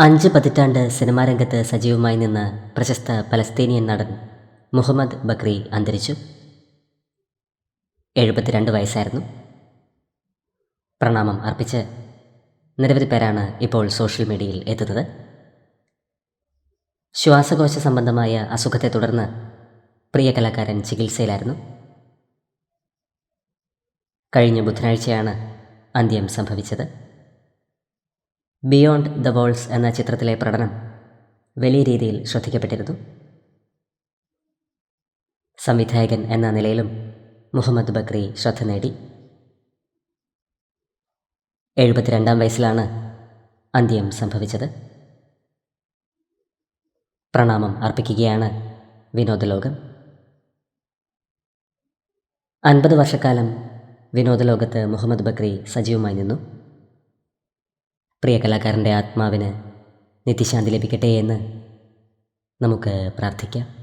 അഞ്ച് പതിറ്റാണ്ട് സിനിമാ രംഗത്ത് സജീവമായി നിന്ന് പ്രശസ്ത പലസ്തീനിയൻ നടൻ മുഹമ്മദ് ബക്രി അന്തരിച്ചു. എഴുപത്തിരണ്ട് വയസ്സായിരുന്നു. പ്രണാമം അർപ്പിച്ച് നിരവധി പേരാണ് ഇപ്പോൾ സോഷ്യൽ മീഡിയയിൽ എത്തുന്നത്. ശ്വാസകോശ സംബന്ധമായ അസുഖത്തെ തുടർന്ന് പ്രിയ കലാകാരൻ ചികിത്സയിലായിരുന്നു. കഴിഞ്ഞ ബുധനാഴ്ചയാണ് അന്ത്യം സംഭവിച്ചത്. ബിയോണ്ട് ദ വേൾഡ്സ് എന്ന ചിത്രത്തിലെ പ്രകടനം വലിയ രീതിയിൽ ശ്രദ്ധിക്കപ്പെട്ടിരുന്നു. സംവിധായകൻ എന്ന നിലയിലും മുഹമ്മദ് ബക്രി ശ്രദ്ധ നേടി. എഴുപത്തിരണ്ടാം വയസ്സിലാണ് അന്ത്യം സംഭവിച്ചത്. പ്രണാമം അർപ്പിക്കുകയാണ് വിനോദലോകം അൻപത് വർഷക്കാലം വിനോദലോകത്ത് മുഹമ്മദ് ബക്രി സജീവമായി നിന്നു. പ്രിയ കലാകാരന്റെ ആത്മാവിന് നിത്യശാന്തി ലഭിക്കട്ടെ എന്ന് നമുക്ക് പ്രാർത്ഥിക്കാം.